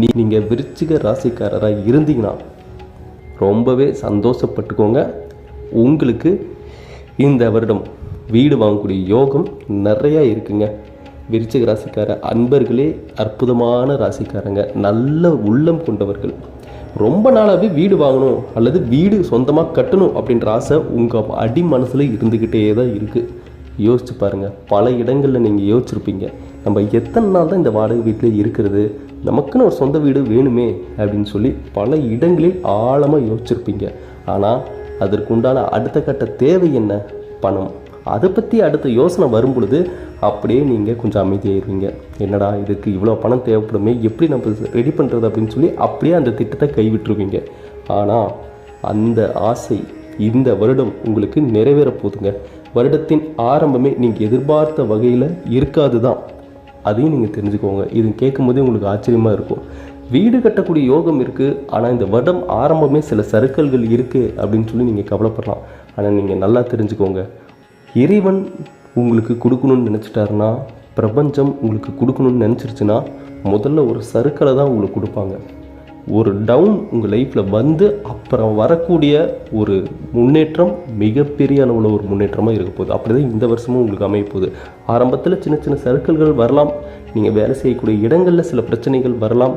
நீ நீங்கள் விருச்சிக ராசிக்காரராக இருந்தீங்கன்னா ரொம்பவே சந்தோஷப்பட்டுக்கோங்க. உங்களுக்கு இந்த வருடம் வீடு வாங்கக்கூடிய யோகம் நிறையா இருக்குங்க. விருச்சிக ராசிக்கார அன்பர்களே அற்புதமான ராசிக்காரங்க. நல்ல உள்ளம் கொண்டவர்கள். ரொம்ப நாளாகவே வீடு வாங்கணும் அல்லது வீடு சொந்தமாக கட்டணும் அப்படின்ற ஆசை உங்கள் அடி மனசில் இருந்துக்கிட்டே தான் இருக்குது யோசிச்சு பாருங்கள் பல இடங்களில் நீங்கள் யோசிச்சிருப்பீங்க. நம்ம எத்தனை நாள் தான் இந்த வாடகை வீட்டிலே இருக்கிறது? நமக்குன்னு ஒரு சொந்த வீடு வேணுமே அப்படின்னு சொல்லி பல இடங்களில் ஆழமாக யோசிச்சிருப்பீங்க. ஆனால் அதற்குண்டான அடுத்த கட்ட தேவை என்ன? பணம். அதை பற்றி அடுத்த யோசனை வரும் பொழுது அப்படியே நீங்கள் கொஞ்சம் அமைதியாயிருவீங்க. என்னடா இதுக்கு இவ்வளோ பணம் தேவைப்படுமே? எப்படி நம்ம ரெடி பண்ணுறது அப்படின்னு சொல்லி அப்படியே அந்த திட்டத்தை கைவிட்டுருவீங்க. ஆனால் அந்த ஆசை இந்த வருடம் உங்களுக்கு நிறைவேற போகுதுங்க. வருடத்தின் ஆரம்பமே நீங்கள் எதிர்பார்த்த வகையில் இருக்காது தான் அதையும் நீங்கள் தெரிஞ்சுக்கோங்க. இது கேட்கும்போதே உங்களுக்கு ஆச்சரியமாக இருக்கும். வீடு கட்டக்கூடிய யோகம் இருக்குது ஆனால் இந்த வருடம் ஆரம்பமே சில சறுக்கல்கள் இருக்குது அப்படின்னு சொல்லி நீங்கள் கவலைப்படலாம். ஆனால் நீங்கள் நல்லா தெரிஞ்சுக்கோங்க. இறைவன் உங்களுக்கு கொடுக்கணும்னு நினச்சிட்டாருன்னா பிரபஞ்சம் உங்களுக்கு கொடுக்கணும்னு நினச்சிருச்சுன்னா முதல்ல ஒரு சறுக்கலை தான் உங்களுக்கு கொடுப்பாங்க. ஒரு டவுன் உங்கள் லைஃப்பில் வந்து அப்புறம் வரக்கூடிய ஒரு முன்னேற்றம் மிகப்பெரிய அளவில் ஒரு முன்னேற்றமாக இருக்க போகுது. அப்படி தான் இந்த வருஷமும் உங்களுக்கு அமைய போகுது. ஆரம்பத்தில் சின்ன சின்ன சர்க்கிள்கள் வரலாம். நீங்கள் வேலை செய்யக்கூடிய இடங்களில் சில பிரச்சனைகள் வரலாம்.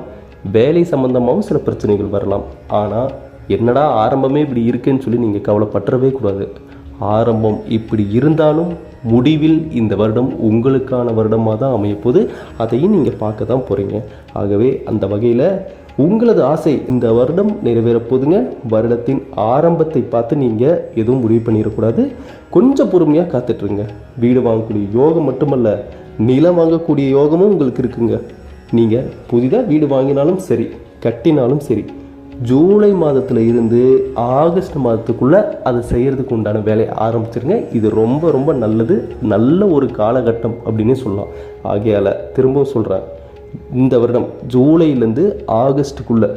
வேலை சம்மந்தமாகவும் சில பிரச்சனைகள் வரலாம். ஆனால் என்னடா ஆரம்பமே இப்படி இருக்குன்னு சொல்லி நீங்கள் கவலைப்பட்டுறவே கூடாது. ஆரம்பம் இப்படி இருந்தாலும் முடிவில் இந்த வருடம் உங்களுக்கான வருடமாக தான் அமையப்போகுது அதையும் நீங்கள் பார்க்க தான் போகிறீங்க ஆகவே அந்த வகையில் உங்களது ஆசை இந்த வருடம் நிறைவேற போதுங்க வருடத்தின் ஆரம்பத்தை பார்த்து நீங்கள் எதுவும் முடிவு பண்ணிடக்கூடாது. கொஞ்சம் பொறுமையாக காத்துட்ருங்க. வீடு வாங்கக்கூடிய யோகம் மட்டுமல்ல நிலம் வாங்கக்கூடிய யோகமும் உங்களுக்கு இருக்குங்க. நீங்கள் புதிதாக வீடு வாங்கினாலும் சரி கட்டினாலும் சரி ஜூலை மாதத்தில் இருந்து ஆகஸ்ட் மாதத்துக்குள்ளே அதை செய்கிறதுக்கு உண்டான வேலையை ஆரம்பிச்சிருங்க. இது ரொம்ப ரொம்ப நல்லது. நல்ல ஒரு காலகட்டம் அப்படின்னே சொல்லலாம். ஆகையால் திரும்பவும் சொல்கிறேன் இந்த வருடம் ஜூலைலேருந்து ஆகஸ்ட்டுக்குள்ளே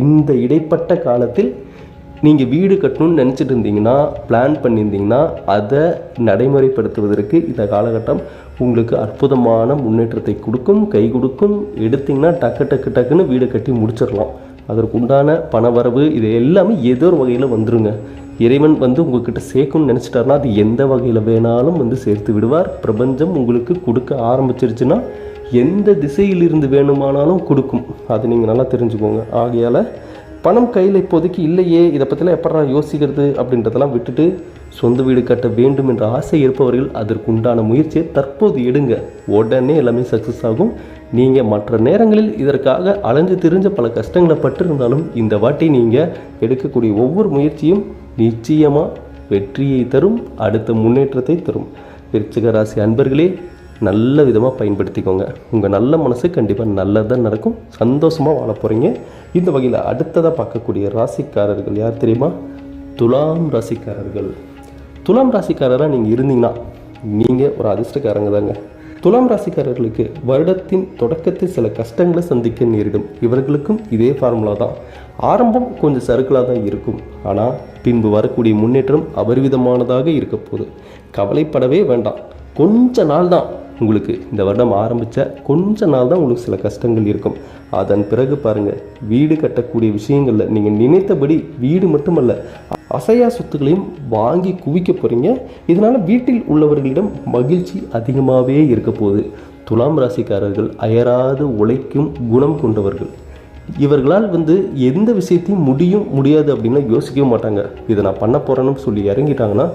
இந்த இடைப்பட்ட காலத்தில் நீங்கள் வீடு கட்டணும்னு நினச்சிட்டு இருந்தீங்கன்னா பிளான் பண்ணியிருந்தீங்கன்னா அதை நடைமுறைப்படுத்துவதற்கு இந்த காலகட்டம் உங்களுக்கு அற்புதமான முன்னேற்றத்தை கொடுக்கும் கை கொடுக்கும். எடுத்தீங்கன்னா டக்கு டக்கு டக்குன்னு வீடு கட்டி முடிச்சிடலாம். அதற்கு உண்டான பணவரவு இது எல்லாமே ஏதோ ஒரு வகையில் வந்துருங்க. இறைவன் வந்து உங்ககிட்ட சேர்க்கணும்னு நினச்சிட்டாருன்னா அது எந்த வகையில் வேணாலும் வந்து சேர்த்து விடுவார். பிரபஞ்சம் உங்களுக்கு கொடுக்க ஆரம்பிச்சிருச்சுன்னா எந்த திசையிலிருந்து வேணுமானாலும் கொடுக்கும். அது நீங்கள் நல்லா தெரிஞ்சுக்கோங்க. ஆகையால் பணம் கையில் இப்போதைக்கு இல்லையே இதை பற்றிலாம் எப்படா யோசிக்கிறது அப்படின்றதெல்லாம் விட்டுட்டு சொந்த வீடு கட்ட வேண்டும் என்ற ஆசை இருப்பவர்கள் அதற்கு உண்டான முயற்சியை தற்போது எடுங்க. உடனே எல்லாமே சக்ஸஸ் ஆகும். நீங்கள் மற்ற நேரங்களில் இதற்காக அலைஞ்சு திரிஞ்ச பல கஷ்டங்களை பட்டிருந்தாலும் இந்த வாட்டி நீங்கள் எடுக்கக்கூடிய ஒவ்வொரு முயற்சியும் நிச்சயமாக வெற்றியை தரும் அடுத்த முன்னேற்றத்தை தரும். விருச்சிக ராசி அன்பர்களே நல்ல விதமாக பயன்படுத்திக்கோங்க. உங்கள் நல்ல மனசு கண்டிப்பாக நல்லதாக நடக்கும். சந்தோஷமாக வாழ போகிறீங்க இந்த வகையில் அடுத்ததாக பார்க்கக்கூடிய ராசிக்காரர்கள் யார் தெரியுமா? துலாம் ராசிக்காரர்கள். துலாம் ராசிக்காரராக நீங்கள் இருந்தீங்கன்னா நீங்கள் ஒரு அதிர்ஷ்டக்காரங்க தாங்க. துலாம் ராசிக்காரர்களுக்கு வருடத்தின் தொடக்கத்தில் சில கஷ்டங்களை சந்திக்க நேரிடும். இவர்களுக்கும் இதே ஃபார்முலா தான். ஆரம்பம் கொஞ்சம் சறுக்கலாக தான் இருக்கும். ஆனால் பின்பு வரக்கூடிய முன்னேற்றம் அபரிவிதமானதாக இருக்க போகுது. கவலைப்படவே வேண்டாம். கொஞ்ச நாள் தான் உங்களுக்கு இந்த வருடம் ஆரம்பித்த கொஞ்ச நாள் தான் உங்களுக்கு சில கஷ்டங்கள் இருக்கும். அதன் பிறகு பாருங்கள் வீடு கட்டக்கூடிய விஷயங்களில் நீங்கள் நினைத்தபடி வீடு மட்டுமல்ல அசையா சொத்துக்களையும் வாங்கி குவிக்க போகிறீங்க இதனால் வீட்டில் உள்ளவர்களிடம் மகிழ்ச்சி அதிகமாகவே இருக்க போகுது. துலாம் ராசிக்காரர்கள் அயராது உழைக்கும் குணம் கொண்டவர்கள். இவர்களால் வந்து எந்த விஷயத்தையும் முடியும் முடியாது அப்படின்னா யோசிக்கவே மாட்டாங்க. இதை நான் பண்ண போகிறேன்னு சொல்லி இறங்கிட்டாங்கன்னா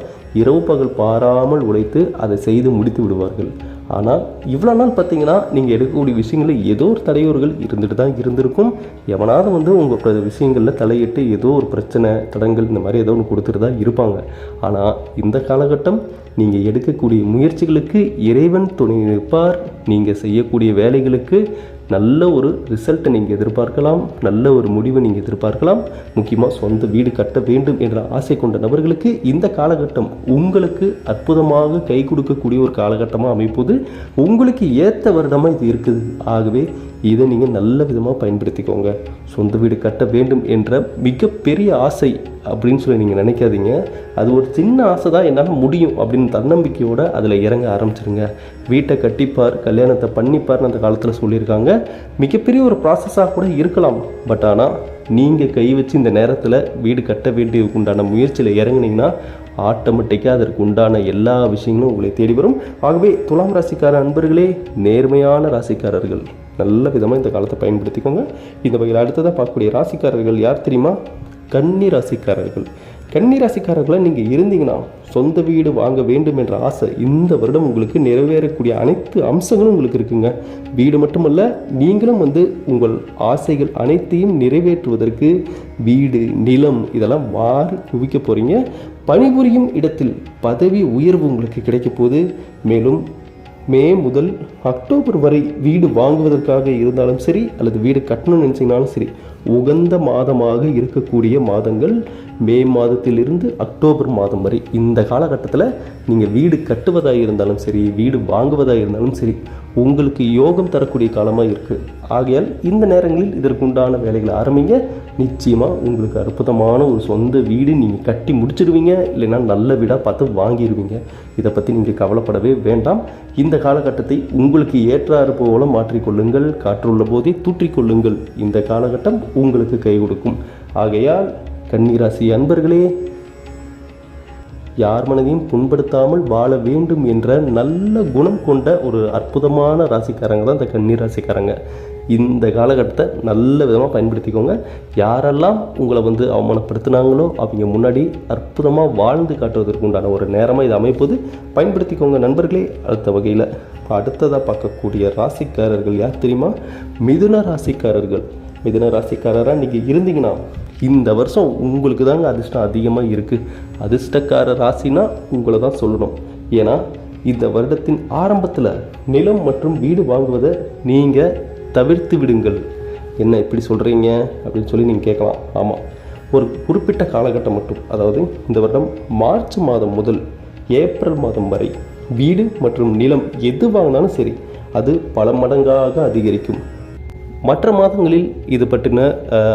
இரவு பகல் பாராமல் உழைத்து அதை செய்து முடித்து விடுவார்கள். ஆனால் இவ்வளோ நாள் பார்த்தீங்கன்னா நீங்கள் எடுக்கக்கூடிய விஷயங்களில் ஏதோ ஒரு தடையூறுகள் இருந்துட்டு தான் இருந்திருக்கும். எவனாவது வந்து உங்கள் விஷயங்களில் தலையிட்டு ஏதோ ஒரு பிரச்சனை தடங்கள் இந்த மாதிரி ஏதோ ஒன்று கொடுத்துட்டு தான் இருப்பாங்க. ஆனால் இந்த காலகட்டம் நீங்கள் எடுக்கக்கூடிய முயற்சிகளுக்கு இறைவன் துணை நிற்பார். நீங்கள் செய்யக்கூடிய வேலைகளுக்கு நல்ல ஒரு ரிசல்ட்டை நீங்கள் எதிர்பார்க்கலாம் நல்ல ஒரு முடிவை நீங்கள் எதிர்பார்க்கலாம். முக்கியமாக சொந்த வீடு கட்ட வேண்டும் என்ற ஆசை கொண்ட நபர்களுக்கு இந்த காலகட்டம் உங்களுக்கு அற்புதமாக கை கொடுக்கக்கூடிய ஒரு காலகட்டமாக அமைப்போது. உங்களுக்கு ஏற்ற வருடமாக இது இருக்குது. ஆகவே இதை நீங்கள் நல்ல விதமாக பயன்படுத்திக்கோங்க. சொந்த வீடு கட்ட வேண்டும் என்ற மிகப்பெரிய ஆசை அப்படின்னு சொல்லி நீங்கள் நினைக்காதீங்க. அது ஒரு சின்ன ஆசை தான் என்னால் முடியும் அப்படின்னு தன்னம்பிக்கையோடு அதில் இறங்க ஆரம்பிச்சிருங்க. வீட்டை கட்டிப்பார் கல்யாணத்தை பண்ணிப்பார்னு அந்த காலத்தில் சொல்லியிருக்காங்க. மிகப்பெரிய ஒரு ப்ராசஸாக கூட இருக்கலாம். பட் ஆனால் நீங்கள் கை வச்சு இந்த நேரத்தில் வீடு கட்ட வேண்டியதுக்கு உண்டான முயற்சியில் இறங்குனீங்கன்னா ஆட்டோமேட்டிக்காக அதற்கு உண்டான எல்லா விஷயங்களும் உங்களை தேடி வரும். ஆகவே துலாம் ராசிக்கார அன்பர்களே நேர்மையான ராசிக்காரர்கள். நல்ல விதமாக இந்த காலத்தை பயன்படுத்திக்கோங்க. இந்த வகையில் அடுத்ததாக பார்க்கக்கூடிய ராசிக்காரர்கள் யார் தெரியுமா? கன்னி ராசிக்காரர்கள். கன்னிராசிக்காரர்களாக நீங்கள் இருந்தீங்கன்னா சொந்த வீடு வாங்க வேண்டும் என்ற ஆசை இந்த வருடம் உங்களுக்கு நிறைவேறக்கூடிய அனைத்து அம்சங்களும் உங்களுக்கு இருக்குங்க. வீடு மட்டுமல்ல நீங்களும் வந்து உங்கள் ஆசைகள் அனைத்தையும் நிறைவேற்றுவதற்கு வீடு நிலம் இதெல்லாம் மாறி குவிக்க போகிறீங்க பணிபுரியும் இடத்தில் பதவி உயர்வு உங்களுக்கு கிடைக்க போகுது. மேலும் மே முதல் அக்டோபர் வரை வீடு வாங்குவதற்காக இருந்தாலும் சரி அல்லது வீடு கட்டணும்னு நினச்சிங்கனாலும் சரி உகந்த மாதமாக இருக்கக்கூடிய மாதங்கள் மே மாதத்திலிருந்து அக்டோபர் மாதம் வரை. இந்த காலகட்டத்தில் நீங்கள் வீடு கட்டுவதாக இருந்தாலும் சரி வீடு வாங்குவதாக இருந்தாலும் சரி உங்களுக்கு யோகம் தரக்கூடிய காலமாக இருக்குது ஆகையால் இந்த நேரங்களில் இதற்குண்டான வேலைகளை ஆரம்பிங்க. நிச்சயமாக உங்களுக்கு அற்புதமான ஒரு சொந்த வீடு நீங்கள் கட்டி முடிச்சிடுவீங்க இல்லைன்னா நல்ல வீடாக பார்த்து வாங்கிடுவீங்க இதை பற்றி நீங்கள் கவலைப்படவே வேண்டாம். இந்த காலகட்டத்தை உங்களுக்கு ஏற்றாறு போல மாற்றிக்கொள்ளுங்கள். காற்றுள்ள போதே தூற்றிக்கொள்ளுங்கள். இந்த காலகட்டம் உங்களுக்கு கை கொடுக்கும். ஆகையால் கன்னிராசி அன்பர்களே யார் மனதையும் புண்படுத்தாமல் வாழ வேண்டும் என்ற நல்ல குணம் கொண்ட ஒரு அற்புதமான ராசிக்காரங்க தான் இந்த கன்னி ராசிக்காரங்க இந்த காலகட்டத்தை நல்ல விதமாக பயன்படுத்திக்கோங்க. யாரெல்லாம் உங்களை வந்து அவமானப்படுத்தினாங்களோ அவங்க முன்னாடி அற்புதமாக வாழ்ந்து காட்டுவதற்கு உண்டான ஒரு நேரமாக இதை அமைப்பது. பயன்படுத்திக்கோங்க நண்பர்களே. அடுத்த வகையில் அடுத்ததாக பார்க்கக்கூடிய ராசிக்காரர்கள் யார் தெரியுமா? மிதுன ராசிக்காரர்கள். மிதன ராசிக்காரராக நீங்கள் இருந்தீங்கன்னா இந்த வருஷம் உங்களுக்கு தாங்க அதிர்ஷ்டம் அதிகமாக இருக்குது அதிர்ஷ்டக்கார ராசினா உங்களை தான் சொல்லணும். ஏன்னா இந்த வருடத்தின் ஆரம்பத்தில் நிலம் மற்றும் வீடு வாங்குவதை நீங்கள் தவிர்த்து விடுங்கள். என்ன இப்படி சொல்கிறீங்க அப்படின்னு சொல்லி நீங்கள் கேட்கலாம். ஆமாம் ஒரு குறிப்பிட்ட காலகட்டம் மட்டும். அதாவது இந்த வருடம் மார்ச் மாதம் முதல் ஏப்ரல் மாதம் வரை வீடு மற்றும் நிலம் எது வாங்கினாலும் சரி அது பல மடங்காக அதிகரிக்கும். மற்ற மாதங்களில் இது பற்றின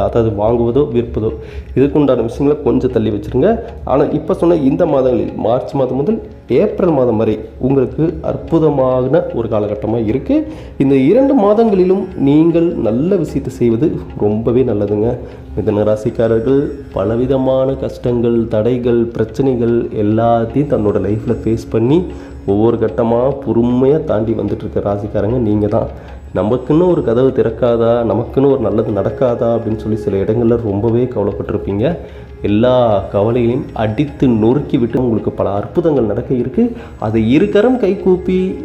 அதாவது வாங்குவதோ விற்பதோ இதுக்குண்டான விஷயங்களை கொஞ்சம் தள்ளி வச்சுருங்க. ஆனால் இப்போ சொன்ன இந்த மாதங்களில் மார்ச் மாதம் முதல் ஏப்ரல் மாதம் வரை உங்களுக்கு அற்புதமான ஒரு காலகட்டமாக இருக்குது இந்த இரண்டு மாதங்களிலும் நீங்கள் நல்ல விஷயத்தை செய்வது ரொம்பவே நல்லதுங்க. மிதன ராசிக்காரர்கள் பலவிதமான கஷ்டங்கள் தடைகள் பிரச்சனைகள் எல்லாத்தையும் தன்னோட லைஃப்பில் ஃபேஸ் பண்ணி ஒவ்வொரு கட்டமாக பொறுமையாக தாண்டி வந்துட்டுருக்க ராசிக்காரங்க நீங்கள் தான் நமக்குன்னு ஒரு கதவு திறக்காதா? நமக்குன்னு ஒரு நல்லது நடக்காதா? அப்படின்னு சொல்லி சில இடங்களில் ரொம்பவே கவலைப்பட்டிருப்பீங்க. எல்லா கவலைகளையும் அடித்து நொறுக்கி விட்டு உங்களுக்கு பல அற்புதங்கள் நடக்க இருக்கு. அதை இருக்கரம் கைகூப்பி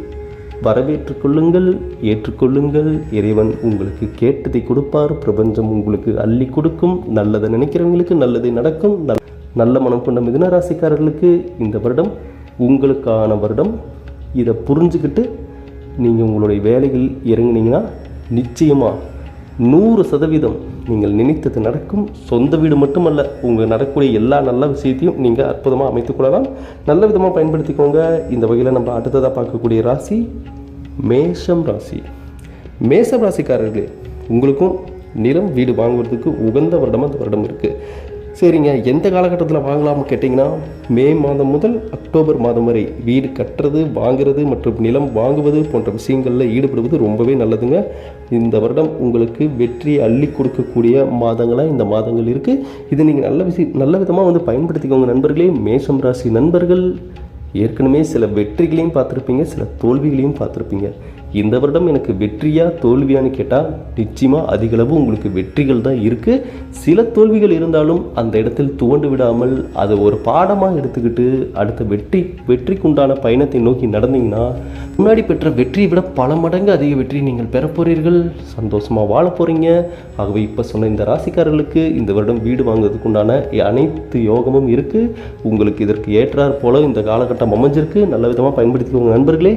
வரவேற்றுக்கொள்ளுங்கள் ஏற்றுக்கொள்ளுங்கள் இறைவன் உங்களுக்கு கேட்டதை கொடுப்பார். பிரபஞ்சம் உங்களுக்கு அள்ளி கொடுக்கும். நல்லதை நினைக்கிறவங்களுக்கு நல்லதை நடக்கும். நல்- நல்ல மனம் கொண்ட மிதுன ராசிக்காரர்களுக்கு இந்த வருடம் உங்களுக்கான வருடம். இதை புரிஞ்சுக்கிட்டு நீங்கள் உங்களுடைய வேலைகள் இறங்குனீங்கன்னா நிச்சயமாக நூறு சதவீதம் நீங்கள் நினைத்தது நடக்கும். சொந்த வீடு மட்டுமல்ல உங்கள் நடக்கக்கூடிய எல்லா நல்ல விஷயத்தையும் நீங்கள் அற்புதமாக அமைத்துக்கொள்ளலாம் நல்ல விதமாக பயன்படுத்திக்கோங்க. இந்த வகையில் நம்ம அடுத்ததாக பார்க்கக்கூடிய ராசி மேஷம் ராசி. மேஷம் ராசிக்காரர்களே உங்களுக்கும் நிலம் வீடு வாங்குவதற்கு உகந்த வருடமாக அந்த வருடம் இருக்குது சரிங்க எந்த காலகட்டத்தில் வாங்கலாம்னு கேட்டிங்கன்னா மே மாதம் முதல் அக்டோபர் மாதம் வரை வீடு கட்டுறது வாங்குறது மற்றும் நிலம் வாங்குவது போன்ற விஷயங்களில் ஈடுபடுவது ரொம்பவே நல்லதுங்க. இந்த வருடம் உங்களுக்கு வெற்றியை அள்ளி கொடுக்கக்கூடிய மாதங்களாக இந்த மாதங்கள் இருக்குது இது நீங்கள் நல்ல விஷயம் நல்ல விதமாக வந்து பயன்படுத்திக்கோங்க நண்பர்களே. மேஷம் ராசி நண்பர்கள் ஏற்கனவே சில வெற்றிகளையும் பார்த்துருப்பீங்க சில தோல்விகளையும் பார்த்துருப்பீங்க. இந்த வருடம் எனக்கு வெற்றியா தோல்வியான்னு கேட்டால் நிச்சயமாக அதிகளவு உங்களுக்கு வெற்றிகள் தான் இருக்குது சில தோல்விகள் இருந்தாலும் அந்த இடத்தில் துவண்டு விடாமல் அதை ஒரு பாடமாக எடுத்துக்கிட்டு அடுத்த வெற்றி வெற்றிக்குண்டான பயணத்தை நோக்கி நடந்தீங்கன்னா முன்னாடி பெற்ற வெற்றியை விட பல மடங்கு அதிக வெற்றி நீங்கள் பெற போகிறீர்கள் சந்தோஷமாக வாழ போகிறீங்க ஆகவே இப்போ சொன்ன இந்த ராசிக்காரர்களுக்கு இந்த வருடம் வீடு வாங்குறதுக்கு உண்டான அனைத்து யோகமும் இருக்குது உங்களுக்கு இதற்கு ஏற்றாற் போல இந்த காலகட்டம் அமைஞ்சிருக்கு. நல்ல விதமாக பயன்படுத்திக்கோங்க நண்பர்களே.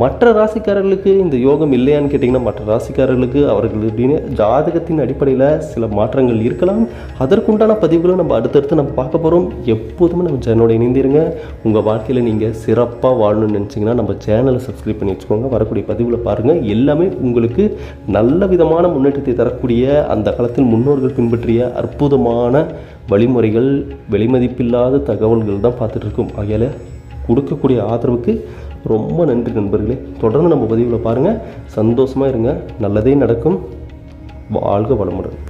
மற்ற ராசிக்காரர்களுக்கு இந்த யோகம் இல்லையான்னு கேட்டிங்கன்னா மற்ற ராசிக்காரர்களுக்கு அவர்களுடைய ஜாதகத்தின் அடிப்படையில் சில மாற்றங்கள் இருக்கலாம். அதற்குண்டான பதிவுகளை நம்ம அடுத்தடுத்து நம்ம பார்க்க போகிறோம் எப்போதுமே நம்ம சேனலோட இணைந்திருங்க. உங்கள் வாழ்க்கையில் நீங்கள் சிறப்பாக வாழணும்னு நினச்சிங்கன்னா நம்ம சேனலை சப்ஸ்கிரைப் பண்ணி வச்சுக்கோங்க. வரக்கூடிய பதிவுகளை பாருங்கள் எல்லாமே உங்களுக்கு நல்ல விதமான முன்னேற்றத்தை தரக்கூடிய அந்த காலத்தில் முன்னோர்கள் பின்பற்றிய அற்புதமான வழிமுறைகள் வெளிமதிப்பில்லாத தகவல்கள் தான் பார்த்துட்டு இருக்கோம். ஆகையால் கொடுக்கக்கூடிய ஆதரவுக்கு ரொம்ப நன்றி நண்பர்களே. தொடர்ந்து நம்ம பதிவில் பாருங்கள் சந்தோஷமாக இருங்க. நல்லதே நடக்கும். வாழ்க வளமுடன்.